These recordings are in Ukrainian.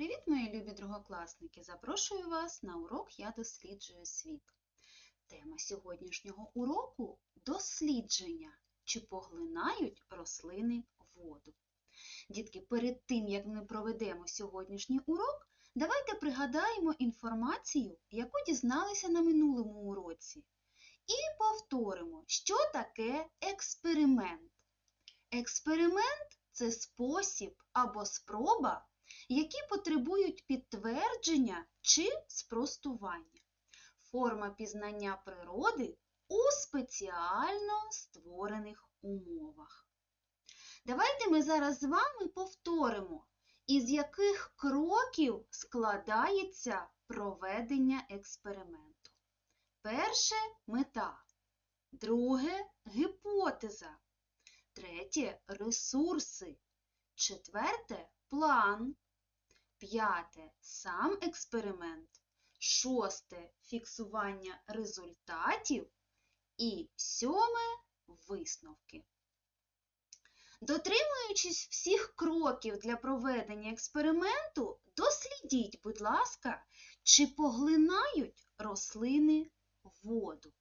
Привіт, мої любі другокласники! Запрошую вас на урок Я досліджую світ. Тема сьогоднішнього уроку дослідження, чи поглинають рослини воду. Дітки, перед тим, як ми проведемо сьогоднішній урок, давайте пригадаємо інформацію, яку дізналися на минулому уроці. І повторимо, що таке експеримент. Експеримент це спосіб або спроба які потребують підтвердження чи спростування. Форма пізнання природи у спеціально створених умовах. Давайте ми зараз з вами повторимо, із яких кроків складається проведення експерименту. Перше мета, друге гіпотеза, третє ресурси, четверте план. П'яте сам експеримент. Шосте фіксування результатів. І сьоме висновки. Дотримуючись всіх кроків для проведення експерименту, дослідіть, будь ласка, чи поглинають рослини воду.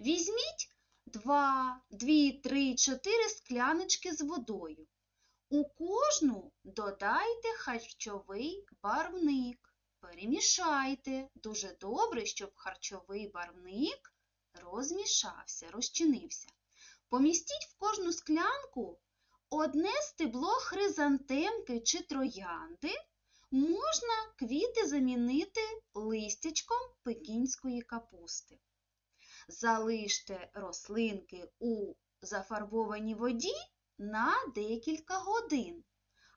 Візьміть 2, 2, 3, 4 скляночки з водою. У кожну додайте харчовий барвник. Перемішайте дуже добре, щоб харчовий барвник розмішався, розчинився. Помістіть в кожну склянку одне стебло хризантемки чи троянди. Можна квіти замінити листячком пекінської капусти. Залиште рослинки у зафарбованій воді на декілька годин.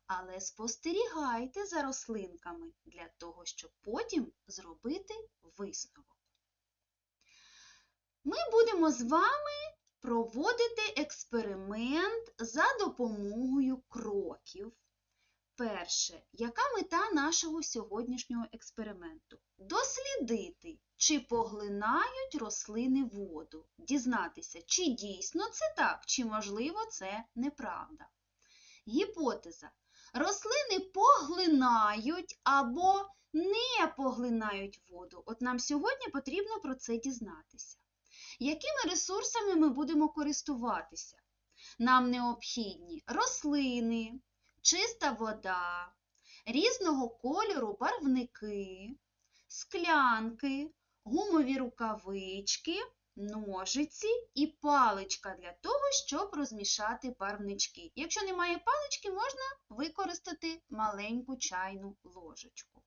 Але спостерігайте за рослинками для того, щоб потім зробити висновок. Ми будемо з вами проводити експеримент за допомогою кроків. Перше, яка мета нашого сьогоднішнього експерименту? Дослідити, чи поглинають рослини воду, дізнатися, чи дійсно це так, чи, можливо, це неправда. Гіпотеза. Рослини поглинають або не поглинають воду. От нам сьогодні потрібно про це дізнатися. Якими ресурсами ми будемо користуватися? Нам необхідні рослини, чиста вода, різного кольору барвники, склянки, гумові рукавички, ножиці і паличка для того, щоб розмішати барвнички. Якщо немає палички, можна використати маленьку чайну ложечку.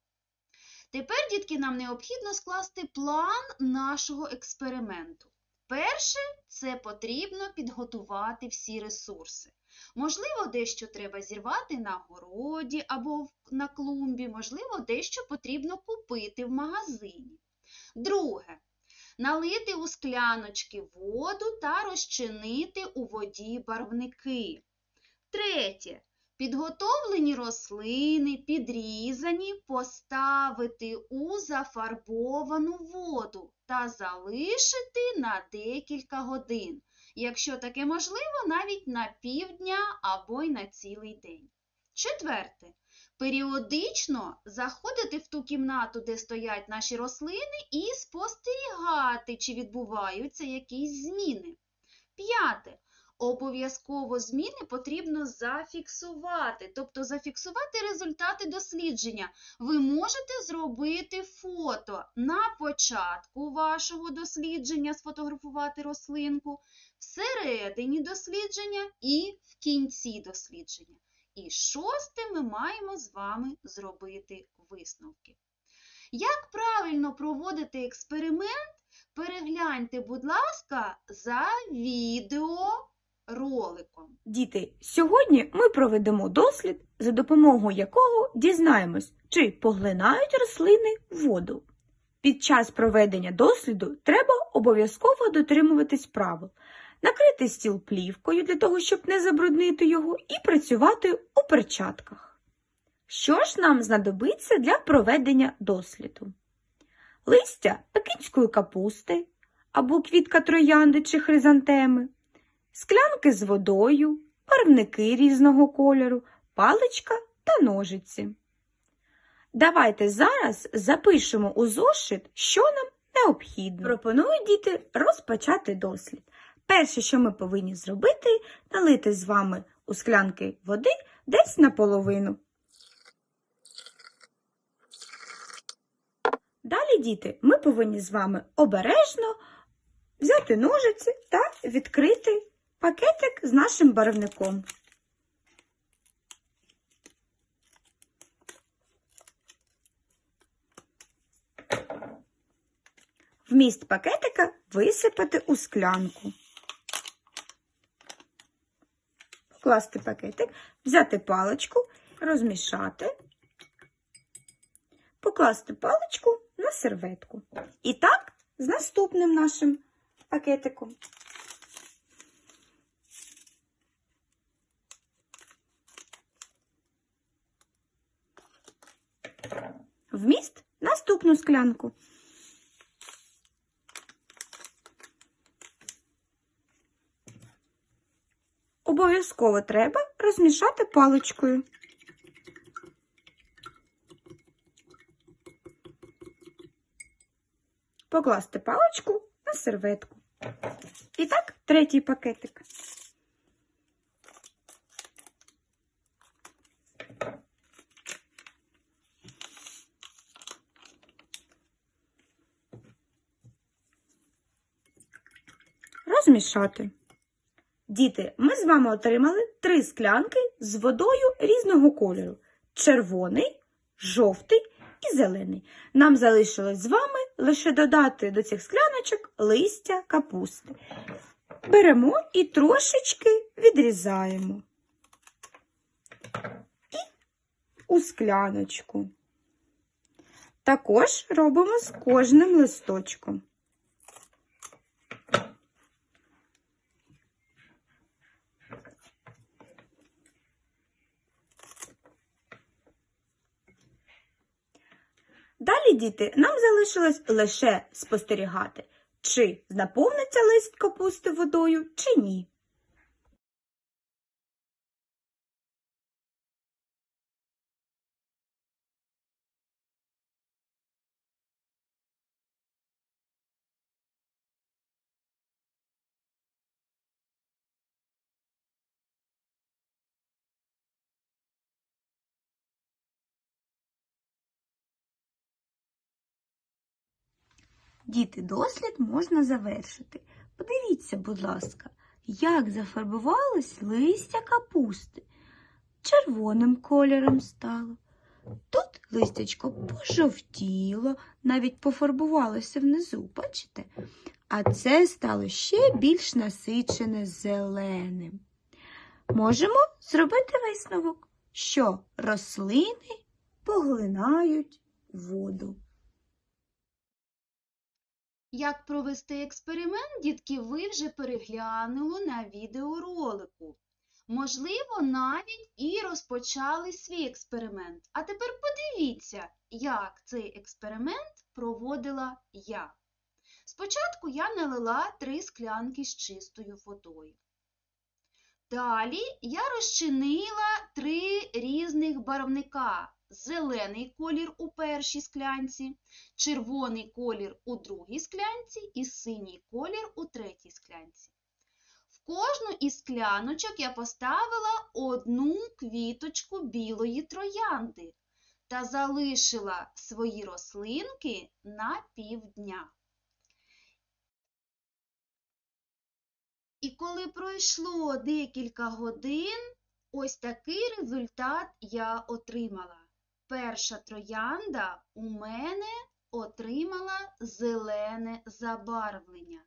Тепер, дітки, нам необхідно скласти план нашого експерименту. Перше, це потрібно підготувати всі ресурси. Можливо, дещо треба зірвати на городі або на клумбі, можливо, дещо потрібно купити в магазині. Друге, налити у скляночки воду та розчинити у воді барвники. Третє, підготовлені рослини, підрізані, поставити у зафарбовану воду та залишити на декілька годин. Якщо таке можливо, навіть на півдня або й на цілий день. Четверте. Періодично заходити в ту кімнату, де стоять наші рослини, і спостерігати, чи відбуваються якісь зміни. П'яте. Обов'язково зміни потрібно зафіксувати, тобто зафіксувати результати дослідження. Ви можете зробити фото на початку вашого дослідження, сфотографувати рослинку, всередині дослідження і в кінці дослідження. І шосте ми маємо з вами зробити висновки. Як правильно проводити експеримент, перегляньте, будь ласка, за відеороликом. Діти, сьогодні ми проведемо дослід, за допомогою якого дізнаємось, чи поглинають рослини воду. Під час проведення досліду треба обов'язково дотримуватись правил, накрити стіл плівкою для того, щоб не забруднити його, і працювати у перчатках. Що ж нам знадобиться для проведення досліду? Листя пекінської капусти або квітка троянди чи хризантеми, склянки з водою, барвники різного кольору, паличка та ножиці. Давайте зараз запишемо у зошит, що нам необхідно. Пропоную діти розпочати дослід. Перше, що ми повинні зробити, налити з вами у склянки води десь наполовину. Далі, діти, ми повинні з вами обережно взяти ножиці та відкрити пакетик з нашим барвником. Вміст пакетика висипати у склянку. Покласти пакетик, взяти паличку, розмішати, покласти паличку на серветку. І так з наступним нашим пакетиком. Вміст наступну склянку. Обов'язково треба розмішати паличкою. Покласти паличку на серветку. І так, третій пакетик. Розмішати. Діти, ми з вами отримали три склянки з водою різного кольору: червоний, жовтий і зелений. Нам залишилось з вами лише додати до цих скляночок листя капусти. Беремо і трошечки відрізаємо. І у скляночку. Також робимо з кожним листочком. Далі, діти, нам залишилось лише спостерігати, чи наповниться лист капусти водою, чи ні. Діти, дослід можна завершити. Подивіться, будь ласка, як зафарбувалось листя капусти. Червоним кольором стало. Тут листячко пожовтіло, навіть пофарбувалося внизу, бачите? А це стало ще більш насичене зеленим. Можемо зробити висновок, що рослини поглинають воду. Як провести експеримент, дітки, ви вже переглянули на відеоролику. Можливо, навіть і розпочали свій експеримент. А тепер подивіться, як цей експеримент проводила я. Спочатку я налила три склянки з чистою водою. Далі я розчинила три різних барвника. Зелений колір у першій склянці, червоний колір у другій склянці і синій колір у третій склянці. В кожну із скляночок я поставила одну квіточку білої троянди та залишила свої рослинки на півдня. І коли пройшло декілька годин, ось такий результат я отримала. Перша троянда у мене отримала зелене забарвлення.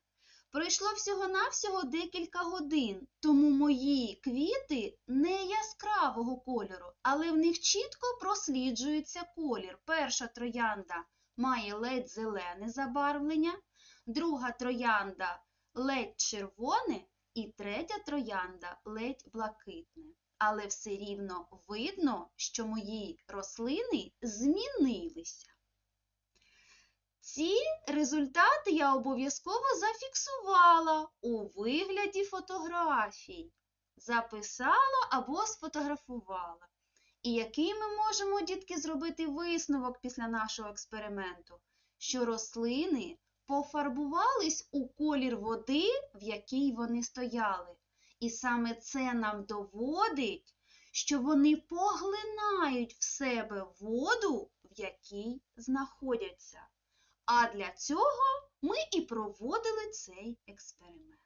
Пройшло всього-навсього декілька годин, тому мої квіти не яскравого кольору, але в них чітко просліджується колір. Перша троянда має ледь зелене забарвлення, друга троянда ледь червоне і третя троянда ледь блакитне. Але все рівно видно, що мої рослини змінилися. Ці результати я обов'язково зафіксувала у вигляді фотографій, записала або сфотографувала. І який ми можемо, дітки, зробити висновок після нашого експерименту? Що рослини пофарбувались у колір води, в якій вони стояли. І саме це нам доводить, що вони поглинають в себе воду, в якій знаходяться. А для цього ми і проводили цей експеримент.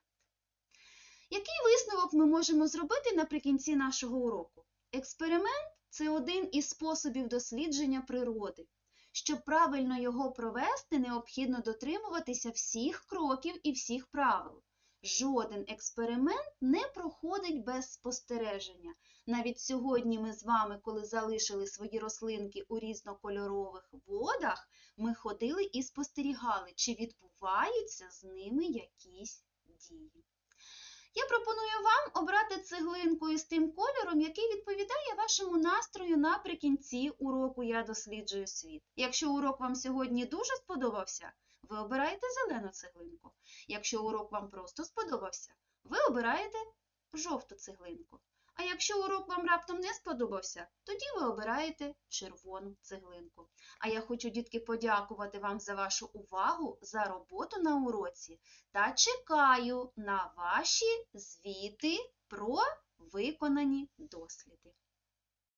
Який висновок ми можемо зробити наприкінці нашого уроку? Експеримент це один із способів дослідження природи. Щоб правильно його провести, необхідно дотримуватися всіх кроків і всіх правил. Жоден експеримент не проходить без спостереження. Навіть сьогодні ми з вами, коли залишили свої рослинки у різнокольорових водах, ми ходили і спостерігали, чи відбуваються з ними якісь дії. Я пропоную вам обрати цеглинку із тим кольором, який відповідає вашому настрою наприкінці уроку Я досліджую світ. Якщо урок вам сьогодні дуже сподобався, ви обираєте зелену цеглинку. Якщо урок вам просто сподобався, ви обираєте жовту цеглинку. А якщо урок вам раптом не сподобався, тоді ви обираєте червону цеглинку. А я хочу, дітки, подякувати вам за вашу увагу, за роботу на уроці та чекаю на ваші звіти про виконані досліди.